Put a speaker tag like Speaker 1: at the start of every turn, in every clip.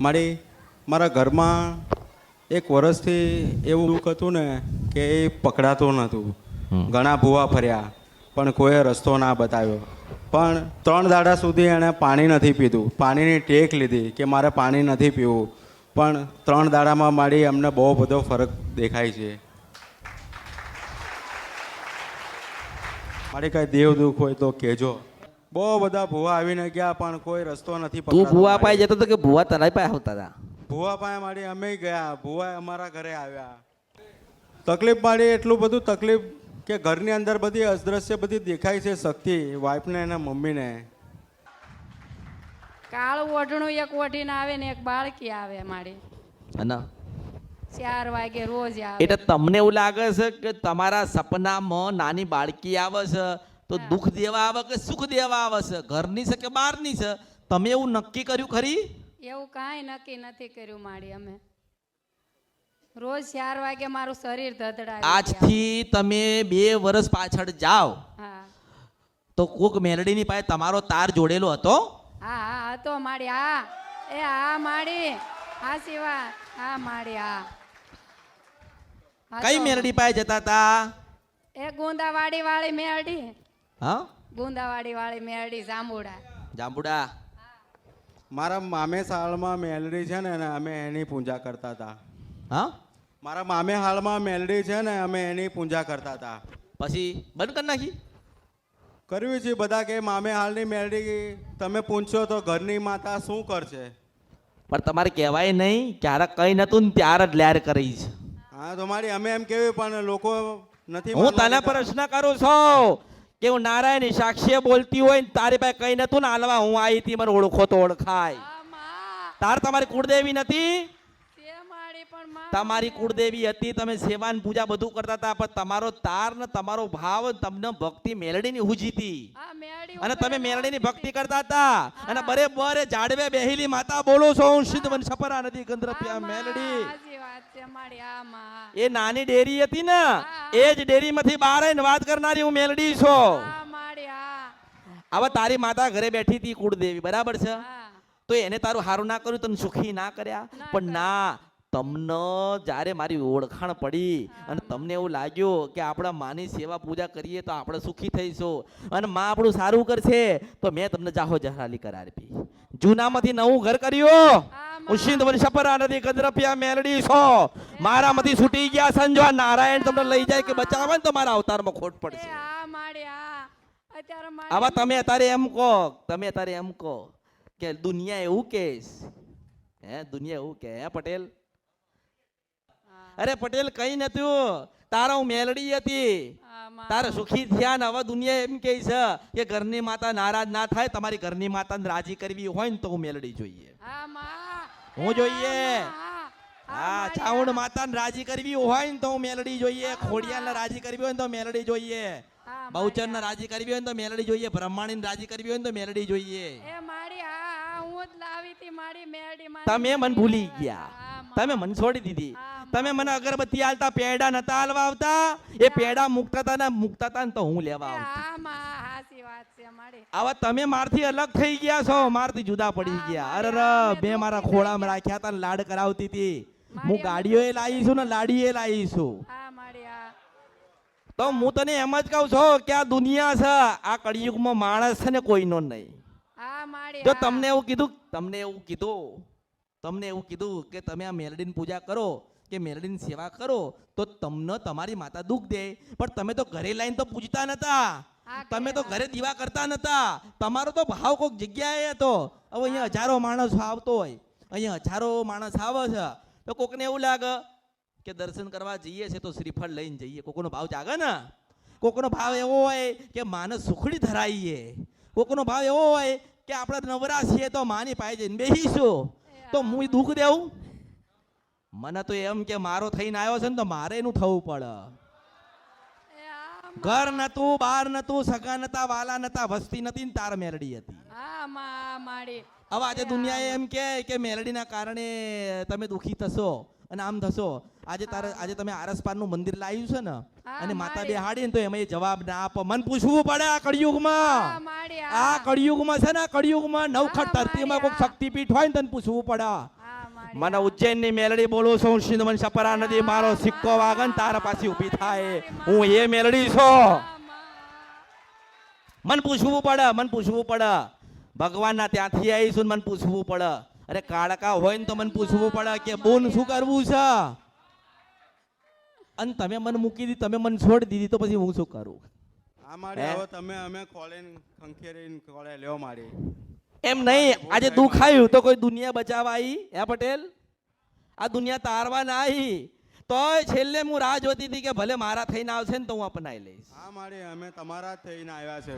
Speaker 1: મારી મારા ઘરમાં એક વર્ષથી એવું દુઃખ હતું ને કે એ પકડાતું નહોતું. ઘણા ભૂવા ફર્યા પણ કોઈએ રસ્તો ના બતાવ્યો. પણ ત્રણ દાડા સુધી એણે પાણી નથી પીધું. પાણીની ટેક લીધી કે મારે પાણી નથી પીવું. પણ ત્રણ દાડામાં મારી એમને બહુ બધો ફરક દેખાય છે. મારે કાંઈ દેવ દુઃખ હોય તો કહેજો. બહુ બધા ભૂવા આવીને ગયા પણ કોઈ રસ્તો નથી
Speaker 2: તું ભૂવા. પાસે જતો તો કે ભૂવા તારા પાસે આવતા હતા
Speaker 1: ભૂવા પાસે મારી અમે ગયા ભૂવા અમારા ઘરે આવ્યા. તકલીફ મારી એટલું બધું તકલીફ કે ઘરની અંદર બધી અદ્રશ્ય બધી દેખાય છે શક્તિ વાઈફને અને મમ્મીને.
Speaker 3: કાળું ઓઢણું એક ઓઢીને આવે ને એક બાળકી આવે મારી.
Speaker 2: અને?
Speaker 3: ચાર વાગે રોજ આવે.
Speaker 2: એટલે તમને એવું લાગે છે કે તમારા સપનામાં નાની બાળકી આવે છે તો દુઃખ દેવા આવે કે સુખ દેવા આવે છે? ઘરની છે કે બહારની છે? તમે એવું નક્કી કર્યું ખરી?
Speaker 3: એવું કાંઈ નક્કી નથી કર્યું માડી અમે. રોજ ચાર વાગે મારું શરીર ધધડાય
Speaker 2: આજથી તમે બે વર્ષ પાછળ જાઓ. તો કોક મેલડીની પાસે તમારો તાર જોડેલો હતો?
Speaker 3: હા હા હતો માડી હા. એ હા માડી. હા શિવા હા માડી હા.
Speaker 2: કઈ. મેલડી પાસે જતા હતા
Speaker 3: એ ગોંદાવાડી વાળી મેરડી
Speaker 2: હા?
Speaker 3: ગુંદાવાડી વાળી મેરડી જાંબુડા.
Speaker 2: જાંબુડા?
Speaker 1: મારા મામે સાળમાં મેલડી છે ને અને અમે એની પૂજા કરતા હતા.
Speaker 2: હા?
Speaker 1: મારા મામે હાલમાં મેલડી છે ને અમે એની પૂજા કરતા હતા.
Speaker 2: પછી બંધ કરી નાખી?
Speaker 1: કર્યું છે બધા કે મામે હાલની મેલડી તમે પૂછશો તો ઘરની માતા શું કરશે?
Speaker 2: પણ તમારે કહેવાય નહીં ક્યારેક કઈ નતું ને ત્યારે જ લેર કરી છે.
Speaker 1: હા તમારી અમે એમ કેવી પણ લોકો નથી
Speaker 2: હું તને. પ્રશ્ન કરું છું. કે હું નારાયણ સાક્ષીએ બોલતી હોય ને તારી પાસે કઈ નતું ને હાલવા હું આવી હતી મને ઓળખો તો ઓળખાય. તાર તમારી કુળદેવી નથી? તમારી કુળદેવી હતી તમે સેવાન પૂજા બધું કરતા હતા પણ તમારો તાર ને તમારો ભાવ તમને ભક્તિ મેલડીની હુજી હતી. અને તમે મેલડીની ભક્તિ કરતા હતા. અને બરે બરે જાડવે બેહીલી માતા બોલો છો હું સિદ્ધ વન સપરા નદી
Speaker 3: હતી.
Speaker 2: ગંધરપિયા મેલડી એ નાની ડેરી હતી ને એ જ ડેરીમાંથી બહાર વાત કરનારી હું મેલડી છો. હવે તારી માતા ઘરે બેઠી હતી કુળદેવી બરાબર છે? તો એને તારું સારું ના કર્યું તને સુખી ના કર્યા? પણ ના તમને જ્યારે મારી ઓળખાણ પડી અને તમને એવું લાગ્યું કે આપણા માની સેવા પૂજા કરીએ તો આપણે સુખી થઈશું અને માં આપણું સારું કરશે તો મેં તમને જાહો જહાલી આપી. જૂનામાંથી નવું ઘર કર્યું. સિંધ વન સપરા નદી ગંદ્રપિયા મેલડી છો. મારામાંથી છૂટી ગયા સંજવા નારાયણ તમને લઈ જાય કે બચાવે ને તો મારા અવતારમાં ખોટ પડશે. આવા તમે અત્યારે એમ કહો તમે અત્યારે એમ કહો કે દુનિયા એવું કેસ હે દુનિયા એવું કે હે પટેલ? અરે પટેલ કઈ નતું તારા હું મેલડી હતી. તારે સુખી થયા ને હવે દુનિયા એમ કે છે કે ઘરની માતા નારાજ ના થાય તમારી ઘરની માતાને રાજી કરવી હોય ને તો હું મેલડી જોઈએ.
Speaker 3: હું
Speaker 2: જોઈએ.
Speaker 3: હા, હા,
Speaker 2: માતા
Speaker 3: ને
Speaker 2: માતાને રાજી કરવી હોય ને તો હું મેલડી જોઈએ. ખોડિયાને રાજી કરવી હોય ને તો મેલડી જોઈએ.
Speaker 3: બહુચર
Speaker 2: બહુચરને રાજી કરવી હોય ને તો મેલડી જોઈએ. બ્રહ્માણીને રાજી કરવી હોય ને તો મેલડી જોઈએ.
Speaker 3: એ માડી હા હા લાવી હતી મારી મેડી
Speaker 2: તમે મને ભૂલી ગયા. તમે મને છોડી દીધી. તમે મને અગરબત્તી આલતા પેડા નતા હાલવા આવતા. એ પેડા મુકતા હતા ને મુકતા હતા ને તો હું લેવા આવતો. આવા તમે મારથી અલગ થઈ ગયા છો. મારથી જુદા પડી ગયા. અરે
Speaker 3: મેં
Speaker 2: મારા ખોળામાં રાખ્યા હતા ને લાડ કરાવતી હતી. હું
Speaker 3: ગાડીઓ
Speaker 2: ગાડીઓએ લાવી છું ને લાડીએ લાવી છું. તો હું તને એમ જ કહું છું કે આ દુનિયા છે આ કળિયુગમાં માણસ છે ને કોઈનો નહીં. જો તમને એવું કીધું તમને એવું કીધું તમને એવું કીધું કે તમે આ મેલડીન પૂજા કરો કે મેલડીની સેવા કરો તો તમને તમારી માતા દુઃખ દે. પણ તમે તો ઘરે લાઈને તો પૂજતા નતા. તમે તો ઘરે દીવા કરતા નતા. તમારો તો ભાવ કોઈક જગ્યાએ હતો. હવે અહીંયા હજારો માણસ આવતો હોય. અહીંયા હજારો માણસ આવે છે. તો કોકને એવું લાગે કે દર્શન કરવા જઈએ છે તો શ્રીફળ લઈને જઈએ. કોકનો ભાવ જાગે ને? કોકનો ભાવ એવો હોય કે માનસ સુખડી ધરાઈએ. કોકનો ભાવ એવો હોય કે આપણે નવરા છીએ તો માની પાસે જઈને બેસીશું તો હું દુઃખ દેવું? મને તો એમ કે મારો થઈને આવ્યો છે ને તો મારે એનું થવું પડે. ઘર નતું બાર નતું સગા નતા વાલા નતા વસ્તી નથી ને તાર મેરડી હતી. હવે આજે દુનિયાએ એમ કે મેલડીના કારણે તમે દુખી થશો. અને આમ થશો. આજે તારે આજે તમે આરસપારનું મંદિર લાવ્યું છે ને અને માતા
Speaker 3: બે
Speaker 2: હાડી ને તો એમાં એ જવાબ ના આપો. મન પૂછવું પડે આ કળિયુગમાં. આ કળિયુગમાં છે ને આ કળિયુગમાં નવખટ ધરતીમાં કોઈ શક્તિપીઠ હોય ને તને પૂછવું પડે.
Speaker 3: હા માડી
Speaker 2: મને ઉજ્જૈનની મેલડી બોલું છું સિંધવન સપરા નદી મારો સિક્કો વાગન તારા પાસે ઊભી થાય. હું એ મેલડી છું. મન પૂછવું પડે મન પૂછવું પડે. ભગવાનના ત્યાંથી આવીશું ને મન પૂછવું પડે. અરે કાળકા હોય ને તો મને પૂછવું પડે કે બોન શું કરવું છે? અને તમે મને મૂકી દીધી તમે મને છોડી દીધી તો પછી હું શું કરું?
Speaker 1: આ મારે હવે તમે અમે કોલે ખંખેરીને કોલે લ્યો મારી
Speaker 2: એમ નહીં આજે દુઃખ આવ્યું તો કોઈ દુનિયા બચાવવા આવી હે પટેલ? આ દુનિયા તારવા ના આવી. તોય છેલ્લે હું રાહ જોતી હતી કે ભલે મારા થઈને આવશે ને તો હું અપનાવી લઈશ.
Speaker 1: હા મારે અમે તમારા થઈને આવ્યા છે.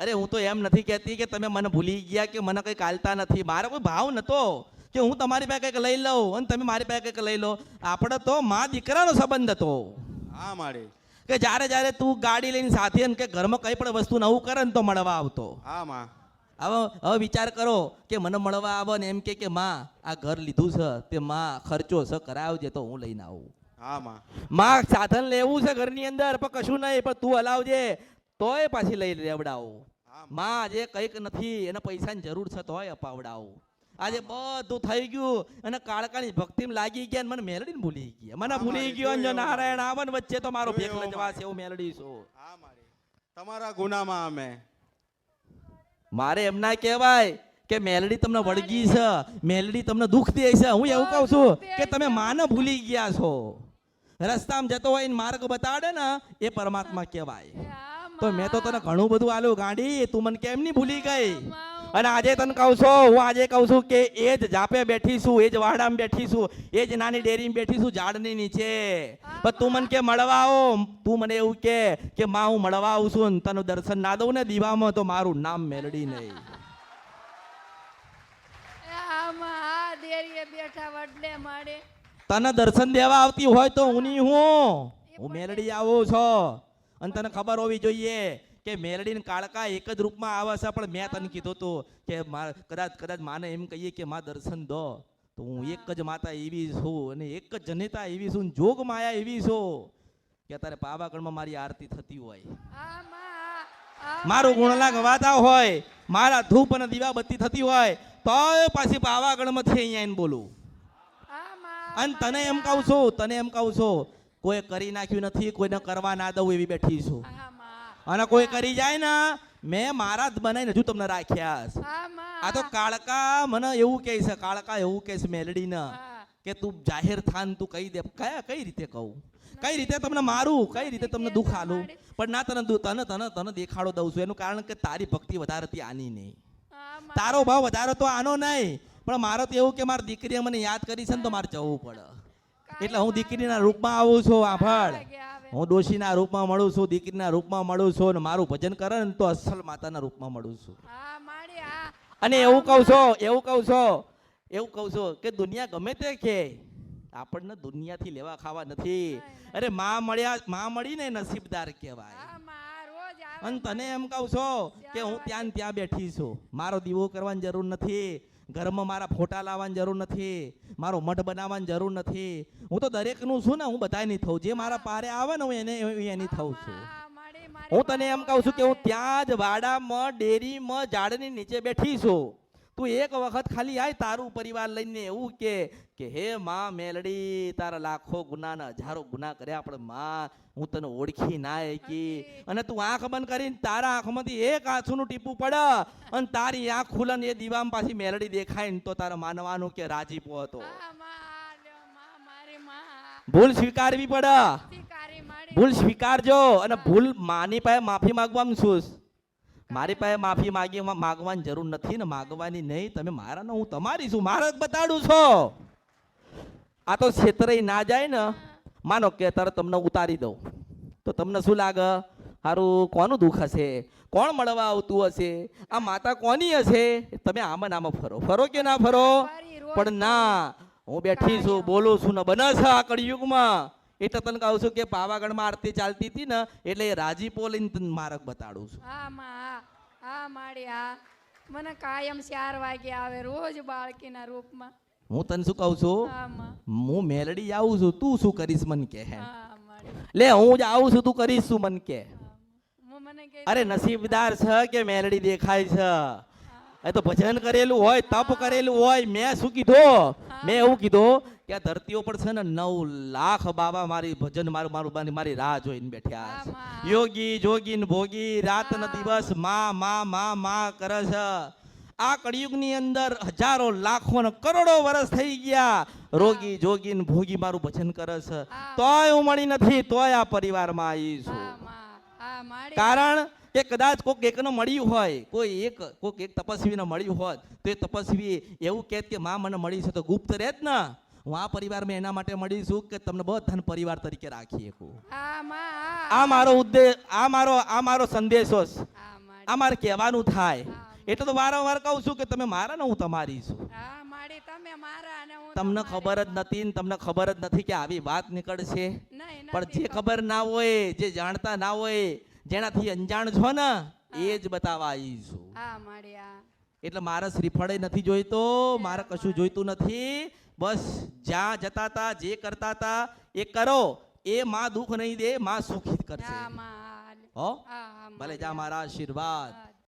Speaker 2: અરે હું તો એમ નથી કહેતી કે તમે મને ભૂલી ગયા કે મને કંઈ કાલતા નથી. મારો કોઈ ભાવ નહોતો કે હું તમારી પાસે કંઈક લઈ લઉં અને તમે મારી પાસે કંઈક લઈ લો. આપણે તો મા દીકરાનો સંબંધ હતો.
Speaker 1: હા મારે.
Speaker 2: કે જ્યારે જ્યારે તું ગાડી લઈને સાથે કે ઘરમાં કંઈ પણ વસ્તુ નવું કરે ને તો મળવા આવતો.
Speaker 1: હા માં.
Speaker 2: હવે હવે વિચાર કરો કે મને મળવા આવો ને એમ કે કે માં આ ઘર લીધું છે તે માં ખર્ચો છે કરાવજે તો હું લઈને આવું.
Speaker 1: હા માં.
Speaker 2: માં સાધન લેવું છે ઘરની અંદર પણ કશું નહીં પણ તું હલાવજે. તોય પાછી લઈ લેવડાવો માં આજે કંઈક નથી એને પૈસાની જરૂર છે તોય અપાવડાવો. આજે બધું થઈ ગયું અને કાળકાની ભક્તિમાં લાગી ગયા ને મને મેલડી ભૂલી ગયા. મને ભૂલી ગયો જો નારાયણ આવન વચ્ચે તો મારો ભેગ
Speaker 1: જોયું એવું
Speaker 2: છે એવું મેલડી છું.
Speaker 1: હા તમારા ગુનામાં અમે.
Speaker 2: મારે એમ ના કહેવાય કે મેલડી તમને વળગી છે મેલડી તમને દુઃખ દે છે. હું એવું કહું છું કે તમે માને ભૂલી ગયા છો. રસ્તામાં જતો હોય માર્ગ બતાડે ને એ પરમાત્મા કહેવાય. તો મેં તો તને ઘણું બધું આલ્યું ગાંડી તું મને કેમ નહીં ભૂલી ગઈ? અને આજે તને કહું છું હું આજે કહું છું કે એ જ જાપે બેઠી છું એ જ વાડામાં બેઠી છું એ જ નાની ડેરીમાં બેઠી છું ઝાડની નીચે. પણ તું મને કે મળવા આવો તું મને એવું કે કે માં હું મળવા આવું છું ને તને દર્શન ના દઉં ને દીવામાં તો મારું નામ મેલડી નહીં. તને દર્શન દેવા આવતી હોય તો હું નહીં હું હું. મેલડી આવું છો. અને તને ખબર હોવી જોઈએ કે મેલડીને કાળકા એક જ રૂપમાં આવે છે, પણ મેં તને કીધું હતું કે કદાચ કદાચ માને એમ કહીએ કે માં દર્શન દો. તો હું એક જ માતા એવી છું અને એક જ જનેતા એવી છું જોગ માયા એવી છું કે તારે પાવાગઢમાં મારી આરતી થતી હોય. મારું ગુણલાગ વાતા હોય, મારા ધૂપ અને દીવાબત્તી થતી હોય, તોય પાછી પાવાગઢમાંથી અહીંયા આવીને બોલું. અને તને એમ કહું છું, તને એમ કહું છું કોઈ કરી નાખ્યું નથી કોઈને કરવા ના દઉં એવી બેઠી છું. અને કોઈ કરી જાય ને મેં મારા જ બનાવીને હજુ તમને રાખ્યા છે. આ તો કાળકા મને એવું કહે છે કાળકા એવું કહે છે મેલડીને. કે તું જાહેર થાન તું કહી દે. કયા કઈ રીતે કહું? કઈ રીતે તમને મારું? કઈ રીતે તમને દુઃખ આલું? પણ ના તને તને તને તને દેખાડો દઉં છું. એનું કારણ કે તારી ભક્તિ વધારે હતી આની નહીં. તારો ભાવ વધારે તો આનો નહીં. પણ મારો તો એવું કે મારી દીકરીએ મને યાદ કરી છે ને તો મારે જવું પડે. એટલે હું દીકરીના રૂપમાં આવું છું આભાળ હું ડોશીના રૂપમાં મળું છું દીકરીના રૂપમાં મળું છું અને મારું ભજન કરે ને તો અસલ માતાના રૂપમાં મળું છું. અને એવું કહું છો એવું કહું છો એવું કહું છું કે દુનિયા ગમે તે કે આપણને દુનિયાથી લેવા ખાવા નથી. અરે માં મળ્યા માં મળીને નસીબદાર કહેવાય. અને તને એમ કહું છો કે હું ત્યાં ત્યાં બેઠી છું. મારો દીવો કરવાની જરૂર નથી. ઘરમાં મારા ફોટા લાવવાની જરૂર નથી, મારો મઠ બનાવવાની જરૂર નથી. હું તો દરેકનું છું ને, હું બધાની થઉં જે મારા પારે આવે ને, હું એને એની થઉં છું. હું તને એમ કહું છું કે હું ત્યાં જ વાડામાં, ડેરીમાં, ઝાડની નીચે બેઠી છું. તું એક વખત ખાલી આય તારું પરિવાર લઈને એવું કે કે હે માં મેલડી તારા લાખો ગુનાના હજારો ગુના કર્યા પણ માં હું તને ઓળખી ના એકી અને તું આંખ બંધ કરીને તારા આંખમાંથી એક આંસુનું ટીપું પડે અને તારી આંખ ખુલે ને એ દીવામાં પાછી મેલડી દેખાય ને તો તારે માનવાનું કે રાજીપો હતો. ભૂલ સ્વીકારવી પડે. ભૂલ સ્વીકારજો અને ભૂલ માની પાસે માફી માંગવાનું છું. મારી પાસે માફી માગી માગવાની જરૂર નથી ને માગવાની નહીં. તમે મારા ને હું તમારી છું. મારા જ બતાડું છો. આ તો છેતરે ના જાય ને. માનો કે તરત તમને ઉતારી દઉં. તો તમને શું લાગે? સારું કોનું દુઃખ હશે? કોણ મળવા આવતું હશે? આ માતા કોની હશે? તમે આમાં નામાં ફરો. ફરો કે ના ફરો? પણ ના. હું બેઠી છું બોલું છું ને બને છે આ કળિયુગમાં એટલે તને કહું છું કે પાવાગઢમાં આરતી ચાલતી હતી ને એટલે રાજીપો લઈને તને માર્ગ બતાડું છું.
Speaker 3: હા આ હા. માડી મને કાયમ ચાર વાગે આવે રોજ બાળકીના રૂપમાં.
Speaker 2: હું તને શું કહું છું? હું મેલડી આવું છું તું શું કરીશ મન કે હે? લે હું જ આવું છું તું કરીશ શું મને કે? અરે નસીબદાર છે કે મેલડી દેખાય છે? એ તો ભજન કરેલું હોય તપ કરેલું હોય મેં શું કીધું? મેં એવું કીધું કે આ ધરતીઓ પર છે ને નવ લાખ બાબા મારી ભજન મારું મારું મારી રાહ જોઈને બેઠ્યા છે. યોગી જોગી ભોગી રાત ને દિવસમાં માં માં માં કરે છે. આ કળિયુગની અંદર હજારો લાખો ને કરોડો વર્ષ થઈ ગયા. રોગી જોગી ને ભોગી મારું ભજન કરે છે. તોય હું મળી નથી તોય આ પરિવારમાં આવી છું. કારણ કે કદાચ કોઈક એકનો મળ્યું હોય કોઈ એક કોઈક એક તપસ્વીને મળ્યું હોત તો એ તપસ્વી એવું કહેત કે માં મને મળી છે. તો ગુપ્ત રહે જ ને. હું આ પરિવારમાં એના માટે મળી છું કે તમને બધાને પરિવાર તરીકે રાખી શકું આ મારો ઉદ્દેશ આ મારો આ મારો સંદેશો છે. આ મારે. કહેવાનું થાય. એટલે તો વારંવાર કહું છું કે તમે મારા ને હું તમારી છું. તમને ખબર જ નથી તમને ખબર જ નથી કે આવી વાત નીકળશે. પણ જે ખબર ના હોય જે જાણતા ના હોય જેનાથી અંજાણ છો ને એ જ બતાવવા આવી છું.
Speaker 3: હા
Speaker 2: એટલે મારા શ્રીફળે નથી જોઈતો મારે કશું જોઈતું નથી. બસ જ્યાં જતા હતા જે કરતા હતા એ કરો. એ માં દુઃખ નહીં દે માં સુખી કરશે.
Speaker 3: હા
Speaker 2: ભલે જા મારા આશીર્વાદ.